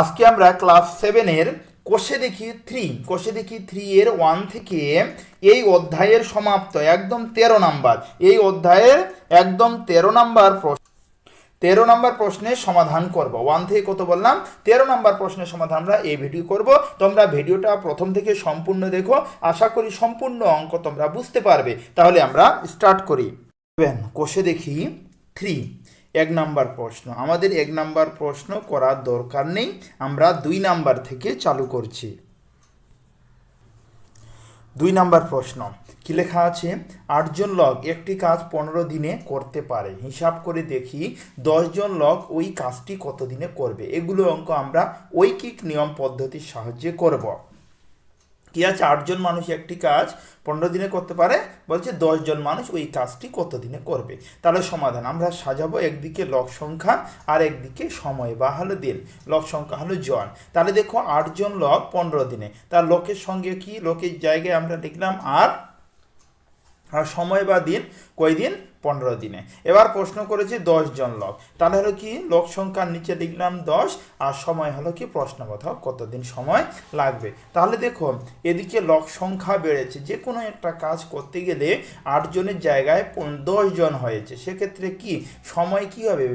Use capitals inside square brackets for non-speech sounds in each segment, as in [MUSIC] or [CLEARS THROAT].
আজকে আমরা ক্লাস সেভেনের কোষে দেখি থ্রি কোষে দেখি থ্রি এর ওয়ান থেকে এই অধ্যায়ের সমাপ্ত, একদম তেরো নাম্বার। এই অধ্যায়ের একদম তেরো নাম্বার প্রশ্ন, তেরো নম্বর প্রশ্নের সমাধান করব। ওয়ান থেকে কত বললাম? তেরো নম্বর প্রশ্নের সমাধান আমরা এই ভিডিও করব। তোমরা ভিডিওটা প্রথম থেকে সম্পূর্ণ দেখো। আশা করি সম্পূর্ণ অঙ্ক তোমরা বুঝতে পারবে। তাহলে আমরা স্টার্ট করি। কোষে দেখি থ্রি এক নাম্বার প্রশ্ন। আমাদের এক নাম্বার প্রশ্ন করার দরকার নেই, আমরা দুই নাম্বার থেকে চালু করছি। দুই নাম্বার প্রশ্ন, কি লেখা আছে? আটজন লোক একটি কাজ পনেরো দিনে করতে পারে। হিসাব করে দেখি, দশজন লোক ওই কাজটি কত দিনে করবে? এগুলো অঙ্ক আমরা ঐকিক নিয়ম পদ্ধতির সাহায্যে করব। কি আছে? আটজন মানুষ একটি কাজ পনেরো দিনে করতে পারে, বলছে দশজন মানুষ ওই কাজটি কত দিনে করবে? তাহলে সমাধান, আমরা সাজাবো একদিকে লক সংখ্যা আর একদিকে সময় বা হলো দিন। লক সংখ্যা হলো জন। তাহলে দেখো আটজন লোক পনেরো দিনে। তার লোকের সঙ্গে কি? লোকের জায়গায় আমরা লিখলাম আর আর সময় বা দিন কয় দিন পনেরো দিনে। এবার প্রশ্ন করেছি জন লোক। তাহলে হলো কি? লোক সংখ্যার নিচে লিখলাম দশ, আর সময় হলো কি? প্রশ্নবোধক কতদিন সময় লাগবে? তাহলে দেখো, এদিকে লোক সংখ্যা বেড়েছে। যে কোনো একটা কাজ করতে গেলে আটজনের জায়গায় জন হয়েছে। সেক্ষেত্রে কি? সময় কি হবে?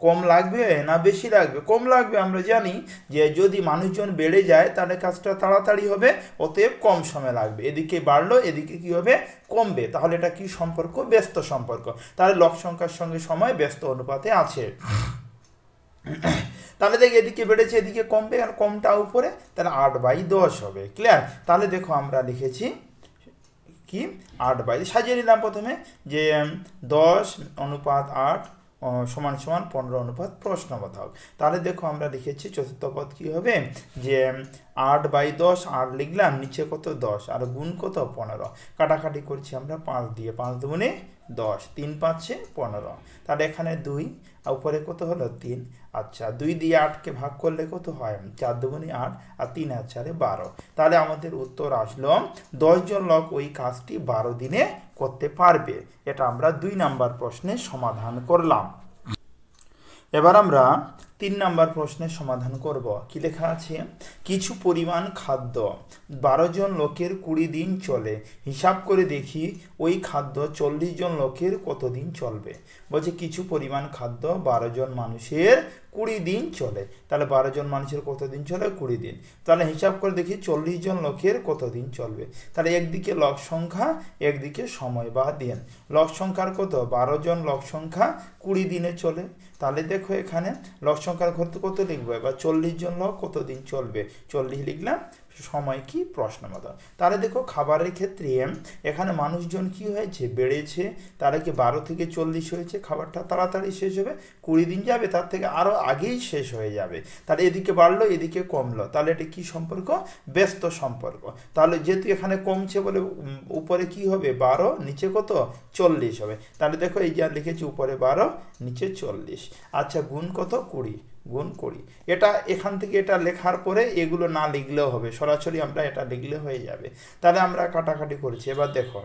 কম লাগবে না বেশি লাগবে? কম লাগবে, আমরা জানি যে যদি মানুষজন বেড়ে যায়, তাহলে কাজটা তাড়াতাড়ি হবে, অতএব কম সময় লাগবে। এদিকে বাড়লো, এদিকে কি হবে? কমবে। তাহলে এটা কি সম্পর্ক? ব্যস্ত সম্পর্ক। তাহলে লক সংখ্যার সঙ্গে সময় ব্যস্ত অনুপাতে আছে। তাহলে দেখ এদিকে বেড়েছে, এদিকে কমবে আর কমটা উপরে, তাহলে আট বাই দশ হবে। ক্লিয়ার তাহলে দেখো আমরা লিখেছি কি? আট বাই সাজিয়ে নিলাম প্রথমে যে দশ অনুপাত আট সমান সমান পনেরো অনুপাত প্রশ্ন প্রশ্নবোধক। তাহলে দেখো আমরা লিখেছি চতুর্থ পদ কী হবে? যে আট বাই দশ, আট লিখলাম, নিচে কত দশ? আর গুণ কত? পনেরো। কাটাকাটি করছি আমরা পাঁচ দিয়ে। পাঁচ দুগুণে দশ, তিন পাঁচে পনেরো। তাহলে এখানে দুই, আর উপরে কত হলো? তিন। আচ্ছা দুই দিয়ে আটকে ভাগ করলে কত হয়? চার দুগুনি আট, আর তিন আর চারে বারো। তাহলে আমাদের উত্তর আসলো দশজন লোক ওই কাজটি বারো দিনে করতে পারবে। এটা আমরা দুই নাম্বার প্রশ্নে সমাধান করলাম। এবার আমরা তিন নাম্বার প্রশ্নের সমাধান করব। কি লেখা আছে? কিছু পরিমাণ খাদ্য বারো জন লোকের কুড়ি দিন চলে। হিসাব করে দেখি ওই খাদ্য চল্লিশ জন লোকের কতদিন চলবে? বলছে কিছু পরিমাণ খাদ্য বারো জন মানুষের কুড়ি দিন চলে। তাহলে বারো জন মানুষের কতদিন চলে? কুড়ি দিন। তাহলে হিসাব করে দেখি চল্লিশ জন লোকের কতদিন চলবে? তাহলে একদিকে লক সংখ্যা, একদিকে সময় বা দিন। লক সংখ্যার কত? বারো জন লক সংখ্যা কুড়ি দিনে চলে। তাহলে দেখো এখানে লক সংখ্যার কত কত লিখব? এবার চল্লিশ জন কত দিন চলবে? চল্লিশ লিখলাম, সময় কি? প্রশ্ন মতো তাহলে দেখো খাবারের ক্ষেত্রে এখানে মানুষজন কি হয়েছে? বেড়েছে। তাহলে কি বারো থেকে চল্লিশ হয়েছে? খাবারটা তাড়াতাড়ি শেষ হবে। কুড়ি দিন যাবে, তার থেকে আরও আগেই শেষ হয়ে যাবে। তাহলে এদিকে বাড়লো, এদিকে কমলো। তাহলে এটা কি সম্পর্ক? ব্যস্ত সম্পর্ক। তাহলে যেহেতু এখানে কমছে বলে উপরে কি হবে? বারো, নিচে কত? চল্লিশ হবে। তাহলে দেখো এই যা লিখেছি উপরে বারো, নিচে চল্লিশ। আচ্ছা গুণ কত? কুড়ি। গুণ করি এটা এখান থেকে এটা লেখার পরে এগুলো না লিখলেও হবে। সরাসরি আমরা এটা লিখলে হয়ে যাবে। তাহলে আমরা কাটাকাটি করছি। এবার দেখো।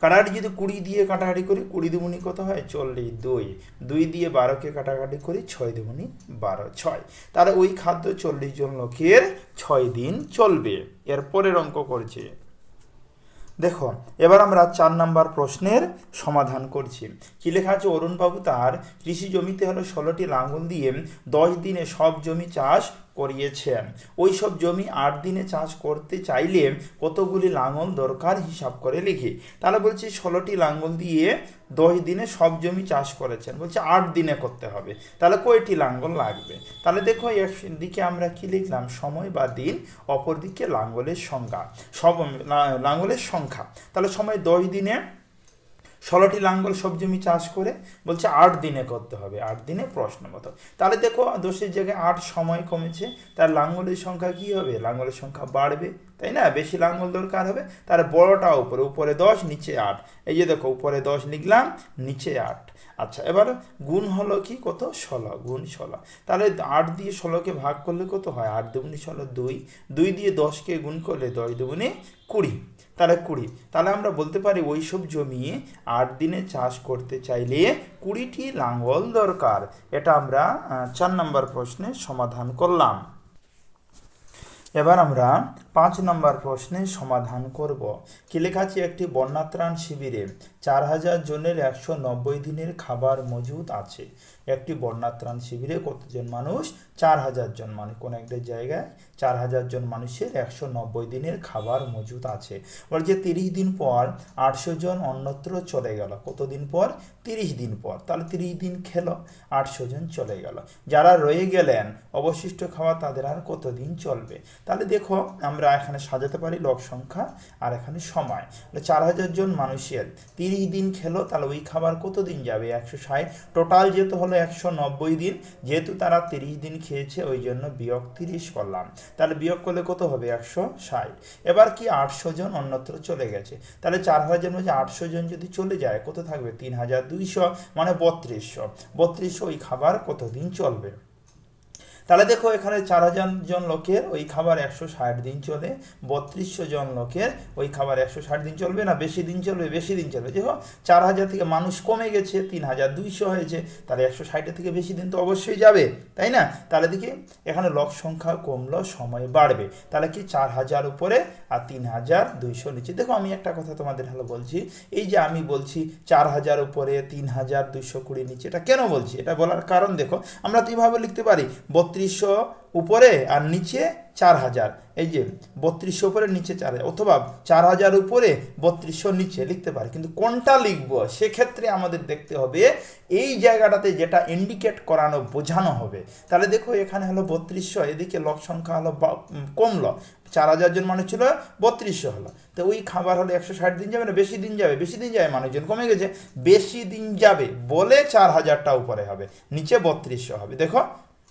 কাটাকাটি যদি কুড়ি দিয়ে কাটাকাটি করি, কুড়ি দুগুনি কত হয়? চল্লিশ দুই। দুই দিয়ে বারোকে কাটাকাটি করি, ছয় দুগুনি বারো, ছয়। তাহলে ওই খাদ্য চল্লিশ জন লোকের ছয় দিন চলবে। এর পরের অঙ্ক করছে। দেখো, এবার আমরা চার নাম্বার প্রশ্নের সমাধান করছি। কি লেখা আছে? অরুণবাবু তার কৃষি জমিতে হলো ষোলোটি লাঙ্গল দিয়ে দশ দিনে সব জমি চাষ করিয়েছেন। ওই সব জমি আট দিনে চাষ করতে চাইলে কতগুলি লাঙল দরকার হিসাব করে লিখি। তাহলে বলছি ষোলোটি লাঙ্গল দিয়ে দশ দিনে সব জমি চাষ করেছেন। বলছে আট দিনে করতে হবে। তাহলে কয়টি লাঙ্গল লাগবে? তাহলে দেখো একদিকে আমরা কি লিখলাম? সময় বা দিন অপর দিকে লাঙ্গলের সংখ্যা। সব লাঙ্গলের সংখ্যা। তাহলে সময় দশ দিনে ষোলোটি লাঙ্গল সব জমি চাষ করে বলছে আট দিনে করতে হবে, আট দিনে প্রশ্ন মতো। তাহলে দেখো দোষের জায়গায় আট সময় কমেছে, তার লাঙ্গলের সংখ্যা কি হবে? লাঙ্গলের সংখ্যা বাড়বে, তাই না? বেশি লাঙ্গল দরকার হবে, তার বড়টা উপরে উপরে দশ, নিচে আট। এই যে দেখো, উপরে দশ লিখলাম, নিচে আট। আচ্ছা এবার গুণ হলো কি? কত? ষোলো, গুণ ষোলো। তাহলে আট দিয়ে ষোলোকে ভাগ করলে কত হয়? আট দুগুণি ষোলো, দুই। দুই দিয়ে দশকে গুণ করলে দশ দুগুণে কুড়ি। তাহলে কুড়ি। তাহলে আমরা বলতে পারি ওই সব জমি আট দিনে চাষ করতে চাইলে কুড়িটি লাঙ্গল দরকার। এটা আমরা চার নম্বর প্রশ্নের সমাধান করলাম। এবার আমরা পাঁচ নম্বর প্রশ্নের সমাধান করব। কি লেখা আছে একটি বন্যাত্রাণ শিবিরে? চার হাজার জনের একশো নব্বই দিনের খাবার মজুদ আছে। একটি বন্যাত্রাণ শিবিরে কতজন মানুষ? চার হাজার জন মানুষ কোনো একটা জায়গায় চার হাজার জন মানুষের একশো নব্বই দিনের খাবার মজুদ আছে। বলে যে তিরিশ দিন পর আটশো জন অন্যত্র চলে গেল। কতদিন পর? তিরিশ দিন পর। তাহলে তিরিশ দিন খেলো, আটশো জন চলে গেল। যারা রয়ে গেলেন, অবশিষ্ট খাওয়া তাদের আর কতদিন চলবে? তাহলে দেখো, আমরা এখানে সাজাতে পারি লোক সংখ্যা আর এখানে সময়। চার হাজার জন মানুষের তিরিশ দিন খেলো, তাহলে ওই খাবার কতদিন যাবে? একশো ষাট। টোটাল যেতে হলো একশো নব্বই দিন, যেহেতু তারা তিরিশ দিন খেয়েছে, ওই জন্য বিয়োগ তিরিশ করলাম। তাহলে বিয়োগ করলে কত হবে? একশো ষাট। এবার কি আটশো জন অন্যত্র চলে গেছে? তাহলে চার হাজার মধ্যে আটশো জন যদি চলে যায়, কত থাকবে? তিন হাজার দুইশো মানে বত্রিশশো। বত্রিশশো ওই খাবার কতদিন চলবে? তাহলে দেখো এখানে চার হাজার জন লোকের ওই খাবার একশো ষাট দিন চলে, বত্রিশশো জন লোকের ওই খাবার একশো ষাট দিন চলবে না, বেশি দিন চলবে, বেশি দিন চলবে। দেখো, চার হাজার থেকে মানুষ কমে গেছে, তিন হাজার দুইশো হয়েছে, তাহলে একশো ষাটের থেকে বেশি দিন তো অবশ্যই যাবে, তাই না? তাহলে দেখি, এখানে লোক সংখ্যা কমলো, সময় বাড়বে। তাহলে কি চার হাজার উপরে আর তিন হাজার দুইশো নিচে? দেখো, আমি একটা কথা তোমাদের হলো বলছি, এই যে আমি বলছি চার হাজার উপরে তিন হাজার দুইশো কুড়ি নিচে, এটা কেন বলছি? এটা বলার কারণ দেখো, আমরা তো এইভাবে লিখতে পারি বত্রিশশো উপরে আর নিচে চার হাজার। এই যে বত্রিশশো উপরে, নিচে চার হাজার। অথবা চার হাজার উপরে, বত্রিশশো নিচে লিখতে পারে। কিন্তু কোনটা লিখব? সেক্ষেত্রে আমাদের দেখতে হবে, এই জায়গাটাতে যেটা ইন্ডিকেট করানো, বোঝানো হবে। তাহলে দেখো, এখানে হলো বত্রিশশো, এদিকে লোক সংখ্যা হলো কমলো। চার হাজার জন মানুষ ছিল বত্রিশশো হলো। তো ওই খাবার হলো একশো ষাট দিন যাবে না? বেশি দিন যাবে। বেশি দিন যাবে, মানুষজন কমে গেছে। বেশি দিন যাবে বলে চার হাজারটা উপরে হবে। নিচে বত্রিশশো হবে। দেখো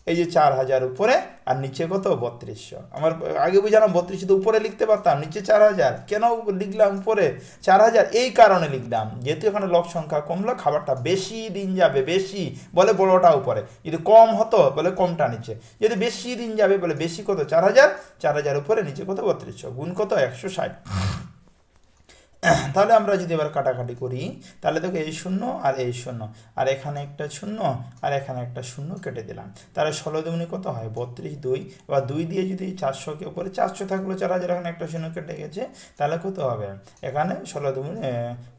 এই যে চার হাজার উপরে, আর নিচে কত? বত্রিশশো। আমার আগে বুঝালাম বত্রিশশো তো উপরে লিখতে পারতাম, নিচে চার হাজার। কেন লিখলাম উপরে? চার হাজার, এই কারণে লিখলাম। যেহেতু এখানে লোক সংখ্যা কমলো খাবারটা বেশি দিন যাবে, বেশি। বলে বড়টা উপরে। যদি কম হতো, বলে কমটা নিচে। যদি বেশি দিন যাবে, বলে বেশি কত? চার হাজার। চার হাজার উপরে, নিচে কত? বত্রিশশো। গুণ কত? একশো ষাট। [CLEARS THROAT] তাহলে আমরা যদি এবার কাটাকাটি করি, তাহলে দেখো এই শূন্য আর এই শূন্য, আর এখানে একটা শূন্য আর এখানে একটা শূন্য কেটে দিলাম। তাহলে ষোলো দুগুণি কত হয়? বত্রিশ দুই। বা দুই দিয়ে যদি চারশোকে উপরে চারশো থাকল, চার হাজার এখানে একটা শূন্য কেটে গেছে, তাহলে কত হবে? এখানে ষোলো দুগুণি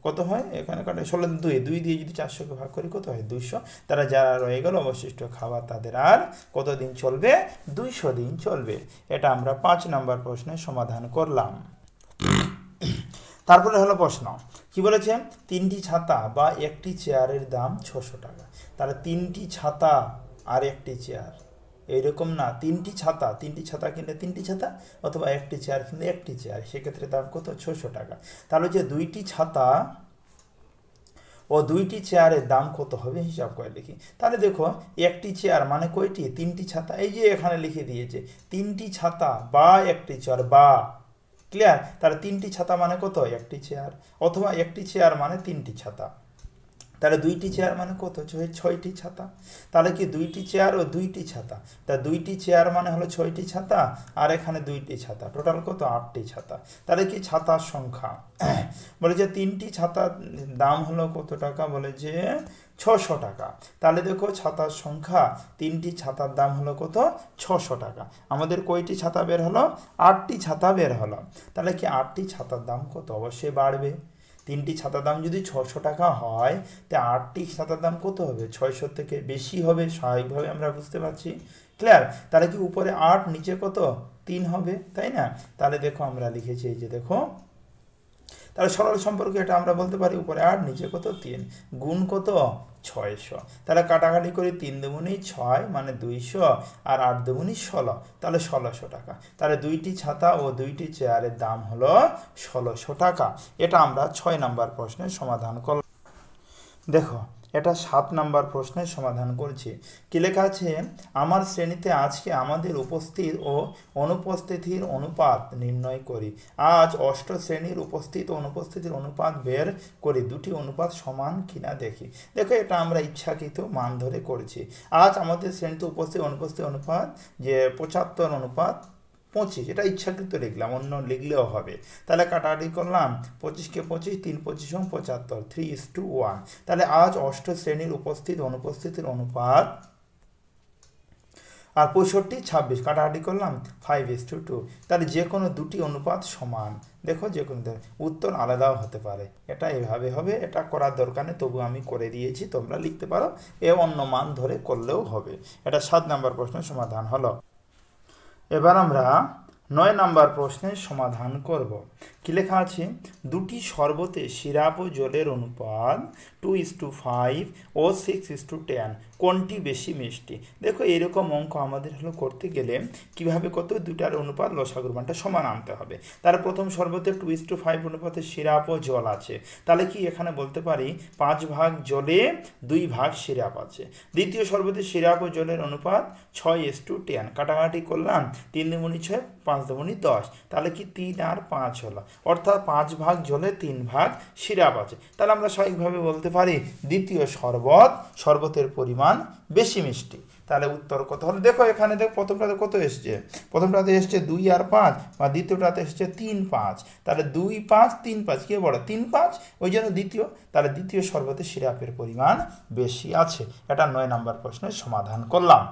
কত হয়? এখানে কাটে ষোলো দুই। দুই দিয়ে যদি চারশোকে ভাগ করি, কত হয়? দুইশো। তারা যারা রয়ে গেল অবশিষ্ট খাবার, তাদের আর কত দিন চলবে? দুইশো দিন চলবে। এটা আমরা পাঁচ নম্বর প্রশ্নের সমাধান করলাম। তারপরে হলো প্রশ্ন। কি বলেছে? তিনটি ছাতা বা একটি চেয়ারের দাম ছশো টাকা। তাহলে তিনটি ছাতা আর একটি চেয়ার। এইরকম না, তিনটি ছাতা তিনটি ছাতা কিনলে তিনটি ছাতা অথবা একটি চেয়ার কিনলে একটি চেয়ার, সেক্ষেত্রে দাম কত? ছশো টাকা। তাহলে যে দুইটি ছাতা ও দুইটি চেয়ারের দাম কত হবে হিসাব করে দেখি। তাহলে দেখো, একটি চেয়ার মানে কয়টি? তিনটি ছাতা। এই যে এখানে লিখে দিয়েছে, তিনটি ছাতা বা একটি চেয়ার বা ক্লিয়ার তাহলে তিনটি ছাতা মানে কত? একটি চেয়ার অথবা একটি চেয়ার মানে তিনটি ছাতা। তাহলে দুইটি চেয়ার মানে কত? ছয় ছয়টি ছাতা। তাহলে কি দুইটি চেয়ার ও দুইটি ছাতা? তা দুইটি চেয়ার মানে হলো ছয়টি ছাতা, আর এখানে দুইটি ছাতা। টোটাল কত? আটটি ছাতা। তাহলে কি ছাতার সংখ্যা? বলে যে তিনটি ছাতার দাম হলো কত টাকা? বলে যে ছশো টাকা। তাহলে দেখো ছাতার সংখ্যা, তিনটি ছাতার দাম হলো কত? ছশো টাকা। আমাদের কয়টি ছাতা বের হলো? আটটি ছাতা বের হলো। তাহলে কি আটটি ছাতার দাম কত? অবশ্যই বাড়বে। তিনটি ছাতার দাম যদি ছশো টাকা হয়, তা আটটি ছাতার দাম কত হবে? ছয়শো থেকে বেশি হবে, স্বাভাবিকভাবে আমরা বুঝতে পারছি। ক্লিয়ার তাহলে কি উপরে আট, নিচে কত? তিন হবে, তাই না? তাহলে দেখো আমরা লিখেছি এই যে দেখো তাহলে সরল সম্পর্কে এটা আমরা বলতে পারি উপরে আট, নিচে কত? তিন। গুণ কত? ছয়শো। তাহলে কাটাকাটি করি তিন দুগুণি ছয় মানে দুইশো আর আট দুগুণি ষোলো। তাহলে ষোলোশো টাকা। তাহলে দুইটি ছাতা ও দুইটি চেয়ারের দাম হলো ষোলোশো টাকা। এটা আমরা ছয় নাম্বার প্রশ্নের সমাধান করলাম। দেখো এটা সাত নাম্বার প্রশ্নের সমাধান করছি। কি লেখা আছে? আমার শ্রেণীতে আজকে আমাদের উপস্থিত ও অনুপস্থিতির অনুপাত নির্ণয় করি। আজ অষ্ট শ্রেণির উপস্থিত ও অনুপস্থিতির অনুপাত বের করি। দুটি অনুপাত সমান কিনা দেখি। দেখো, এটা আমরা ইচ্ছাকৃত মান ধরে করছি। আজ আমাদের শ্রেণীতে উপস্থিত অনুপস্থিত অনুপাত যে পঁচাত্তর অনুপাত পঁচিশ, এটা ইচ্ছাকৃত লিখলাম, অন্য লিখলেও হবে। তাহলে কাটাকাটি করলাম, পঁচিশকে পঁচিশ, তিন পঁচিশ এবং পঁচাত্তর থ্রি ইস টু ওয়ান তাহলে আজ অষ্ট শ্রেণির উপস্থিত, অনুপস্থিতির অনুপাত, আর পঁয়ষট্টি, ছাব্বিশ, কাটাকাটি করলাম ফাইভ ইস টু টু তাহলে যে কোনো দুটি অনুপাত সমান। দেখো যে কোনো উত্তর আলাদাও হতে পারে। এটা এভাবে হবে, এটা করার দরকার নেই, তবু আমি করে দিয়েছি, তোমরা লিখতে পারো। এ অন্য মান ধরে করলেও হবে। এটা সাত নাম্বার প্রশ্নের সমাধান হলো। এবার আমরা নয় নাম্বার প্রশ্নের সমাধান করব। কি লেখা আছে? দুটি শরবতে সিরাপ ও জলের অনুপাত টু ইস টু ফাইভ ও সিক্স ইস টু টেন কোনটি বেশি মিষ্টি? দেখো, এরকম অঙ্ক আমাদের হলো করতে গেলে কীভাবে কত দুটার অনুপাত লসাগুর মানটা সমান আনতে হবে। তার প্রথম শরবতে টু ইস টু ফাইভ অনুপাতে সিরাপ ও জল আছে। তাহলে কি এখানে বলতে পারি, পাঁচ ভাগ জলে দুই ভাগ সিরাপ আছে। দ্বিতীয় শরবতে সিরাপ ও জলের অনুপাত ছয় এস টু টেন কাটাকাটি করলাম, তিন দুমনি ছয়, পাঁচ দুমনি দশ। তাহলে কি তিন আর পাঁচ হলো? অর্থাৎ পাঁচ ভাগ জলে তিন ভাগ সিরাপ আছে। তাহলে আমরা স্বাভাবিকভাবে বলতে পারি, দ্বিতীয় শরবত শরবতের পরিমাণ বেশি মিষ্টি। তাহলে উত্তর কত? হলো দেখো এখানে দেখো প্রথমটাতে কত এসছে? প্রথমটাতে এসছে দুই আর পাঁচ, বা দ্বিতীয়টাতে এসছে তিন পাঁচ। তাহলে দুই পাঁচ, তিন পাঁচ, কে বড় তিন পাঁচ? ওই জন্য দ্বিতীয়। তাহলে দ্বিতীয় শরবতে সিরাপের পরিমাণ বেশি আছে। এটা নয় নাম্বার প্রশ্নের সমাধান করলাম।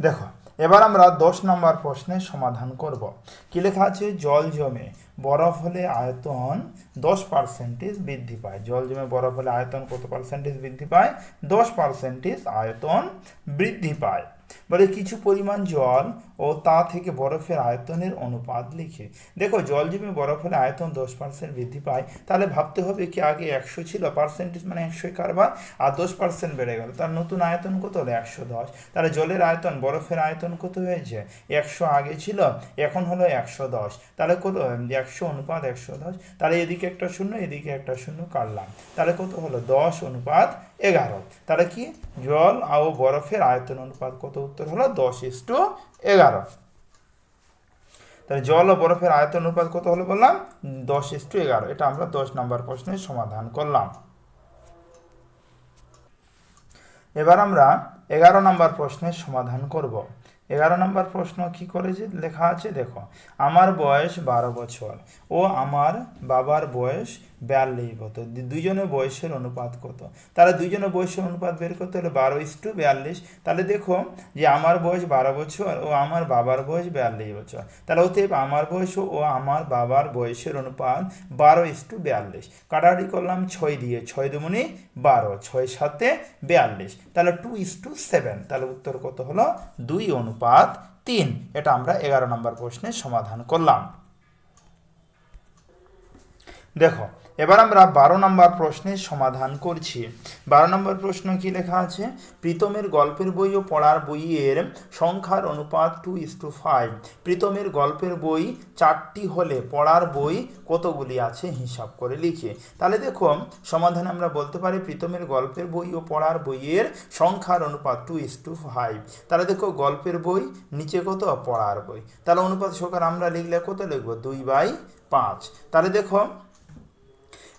দেখো এবার আমরা দশ নম্বর প্রশ্নের সমাধান করব। কি লেখা আছে? জল জমে বরফ হলে আয়তন দশ পার্সেন্টেজ বৃদ্ধি পায়। জল জমে বরফ হলে আয়তন কত পার্সেন্টেজ বৃদ্ধি পায়? দশ পার্সেন্টেজ আয়তন বৃদ্ধি পায়। বলে কিছু পরিমাণ জল ও তা থেকে বরফের আয়তনের অনুপাত লিখে। দেখো, জল জমে বরফের আয়তন দশ পার্সেন্ট বৃদ্ধি পায়, তাহলে ভাবতে হবে কি আগে একশো ছিল পার্সেন্টেজ মানে একশোই কারবার, আর দশ পার্সেন্ট বেড়ে গেল। তার নতুন আয়তন কত হলো? একশো দশ। তাহলে জলের আয়তন, বরফের আয়তন কত হয়েছে? একশো আগে ছিল, এখন হলো একশো দশ। তাহলে কত? একশো অনুপাত একশো দশ। তাহলে এদিকে একটা শূন্য, এদিকে একটা শূন্য কাটলাম। তাহলে কত হলো? দশ অনুপাত এগারো। তাহলে কি? জল ও বরফের আয়তন অনুপাত কত উত্তর হলো দশ ইস্টু এগারো। তাহলে জল ও বরফের আয়তন অনুপাত কত হলো বললাম? দশ ইস্টু এগারো। এটা আমরা দশ নম্বর প্রশ্নের সমাধান করলাম। এবার আমরা এগারো নম্বর প্রশ্নের সমাধান করব। এগারো নম্বর প্রশ্ন কি করেছে? লেখা আছে, দেখো, আমার বয়স বারো বছর ও আমার বাবার বয়স বিয়াল্লিশ দু- দুইজনের বয়সের অনুপাত কত? তাহলে দুইজনের বয়সের অনুপাত বের করতে হলে বারো ইস টু বিয়াল্লিশ। তাহলে দেখো যে আমার বয়স বারো বছর ও আমার বাবার বয়স বিয়াল্লিশ বছর। তাহলে অতএব আমার বয়স ও আমার বাবার বয়সের অনুপাত বারো ইস টু বিয়াল্লিশ। কাটাকাটি করলাম ছয় দিয়ে, ছয় দুমনি বারো, ছয় সাতে বিয়াল্লিশ। তাহলে টু ইস টু সেভেন তাহলে উত্তর কত হলো? দুই অনুপাত তিন। এটা আমরা এগারো নম্বর প্রশ্নের সমাধান করলাম। দেখো এবার আমরা বারো নম্বর প্রশ্নের সমাধান করছি। বারো নম্বর প্রশ্ন কি লেখা আছে? প্রীতমের গল্পের বই ও পড়ার বইয়ের সংখ্যার অনুপাত টু ইস টু ফাইভ প্রীতমের গল্পের বই চারটি হলে পড়ার বই কতগুলি আছে? হিসাব করে লিখে। তাহলে দেখো, সমাধানে আমরা বলতে পারি প্রীতমের গল্পের বই ও পড়ার বইয়ের সংখ্যার অনুপাত টু ইস টু ফাইভ তাহলে দেখো, গল্পের বই নিচে কত? পড়ার বই। তাহলে অনুপাত সহকারে আমরা লিখলে কত লিখব? দুই বাই পাঁচ। তাহলে দেখো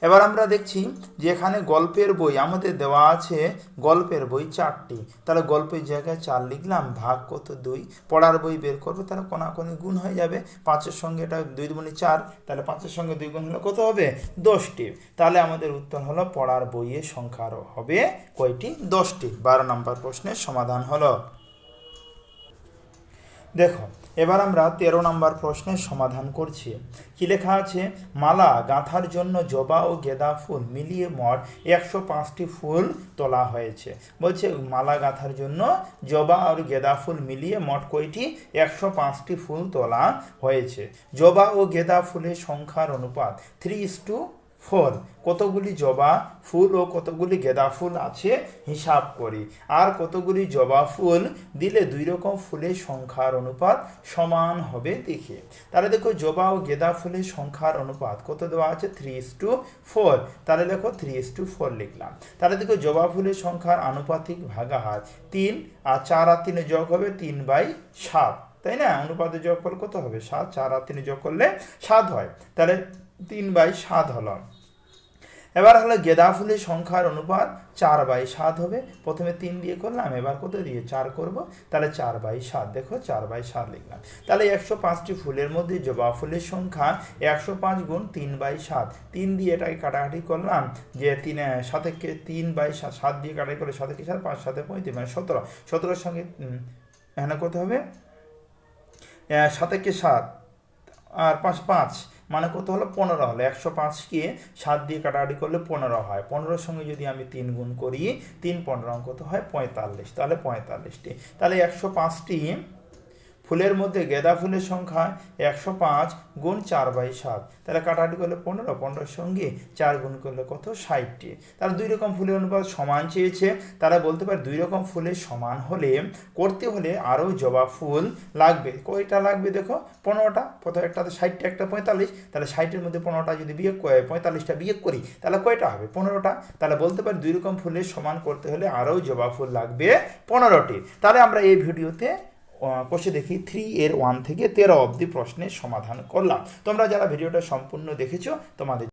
এবার আমরা দেখছি যে এখানে গল্পের বই আমাদের দেওয়া আছে, গল্পের বই চারটি। তাহলে গল্পের জায়গায় চার লিখলাম, ভাগ কত? দুই। পড়ার বই বের করব, তাহলে কোনাকোনি গুণ হয়ে যাবে। পাঁচের সঙ্গে এটা দুই দুগুণে চার, তাহলে পাঁচের সঙ্গে দুই গুণ হলে কত হবে? দশটি। তাহলে আমাদের উত্তর হলো পড়ার বইয়ের সংখ্যা আরও হবে কয়টি? দশটি। বারো নম্বর প্রশ্নের সমাধান হলো। দেখো এবার আমরা তেরো নম্বর প্রশ্নের সমাধান করছি। কি লেখা আছে? মালা গাঁথার জন্য জবা ও গেঁদা ফুল মিলিয়ে মোট একশো পাঁচটি ফুল তোলা হয়েছে। বলছে, মালা গাঁথার জন্য জবা আর গেঁদা ফুল মিলিয়ে মোট কয়টি? একশো পাঁচটি ফুল তোলা হয়েছে। জবা ও গেঁদা ফুলের সংখ্যার অনুপাত থ্রি ইস টু ফল কতগুলি জবা ফুল ও কতগুলি গেঁদা ফুল আছে? হিসাব করি। আর কতগুলি জবা ফুল দিলে দুই রকম ফুলের সংখ্যার অনুপাত সমান হবে দেখে। তাহলে দেখো, জবা ও গেঁদা ফুলের সংখ্যার অনুপাত কত দেওয়া আছে? থ্রি ইস টু ফোর তাহলে দেখো থ্রি ইস টু ফোর লিখলাম। তাহলে দেখো, জবা ফুলের সংখ্যার আনুপাতিক ভাগাহার তিন আর চার আর তিনে যোগ হবে তিন বাই সাত। তাই না? অনুপাতে যোগ করলে কত হবে? সাত। চার আর তিনে যোগ করলে সাত হয়। তাহলে তিন বাই সাত হলো। এবার হলো গেঁদা ফুলের সংখ্যার অনুপাত চার বাই সাত হবে। প্রথমে তিন দিয়ে করলাম, এবার কত দিয়ে? চার করব। তাহলে চার বাই সাত, দেখো চার বাই সাত লিখলাম। তাহলে একশো পাঁচটি ফুলের মধ্যে জবা ফুলের সংখ্যা একশো পাঁচ গুণ তিন বাই সাত। তিন দিয়ে এটাকে কাটাকাটি করলাম, যে তিন সাতেকে তিন বাই সাত সাত দিয়ে কাটাকাটি করলে সাতেকে সাত, পাঁচ সাথে পঁয়ত্রিশ মানে সতেরো। সতেরোর সঙ্গে এখানে কত হবে সাতেকে সাত, আর পাঁচ পাঁচ। মানে কত হলো? পনেরো হলো। একশো পাঁচকে সাত দিয়ে কাটাকাটি করলে পনেরো হয়। পনেরোর সঙ্গে যদি আমি তিন গুণ করি, তিন পনেরো কত হয় পঁয়তাল্লিশ। তাহলে পঁয়তাল্লিশটি। তাহলে একশো পাঁচটি ফুলের মধ্যে গেঁদা ফুলের সংখ্যা একশো পাঁচ গুণ চার বাই সাত। তাহলে কাটাকাটি করলে পনেরো, পনেরোর সঙ্গে চার গুণ করলে কত? ষাটটি। তাহলে দুই রকম ফুলের অনুপাত সমান চেয়েছে। তারা বলতে পারে দুই রকম ফুলের সমান হলে করতে হলে আরও জবা ফুল লাগবে। কয়টা লাগবে দেখো? পনেরোটা। প্রথম একটাতে ষাটটা, একটা পঁয়তাল্লিশ। তাহলে ষাটের মধ্যে পনেরোটা যদি বিয়োগ পঁয়তাল্লিশটা বিয়োগ করি, তাহলে কয়টা হবে? পনেরোটা। তাহলে বলতে পারি দুই রকম ফুলের সমান করতে হলে আরও জবা ফুল লাগবে পনেরোটি। তাহলে আমরা এই ভিডিওতে কষে দেখি থ্রি এর ওয়ান থেকে তেরো অবধি প্রশ্নের সমাধান করলাম। তোমরা যারা ভিডিওটা সম্পূর্ণ দেখেছ, তোমাদের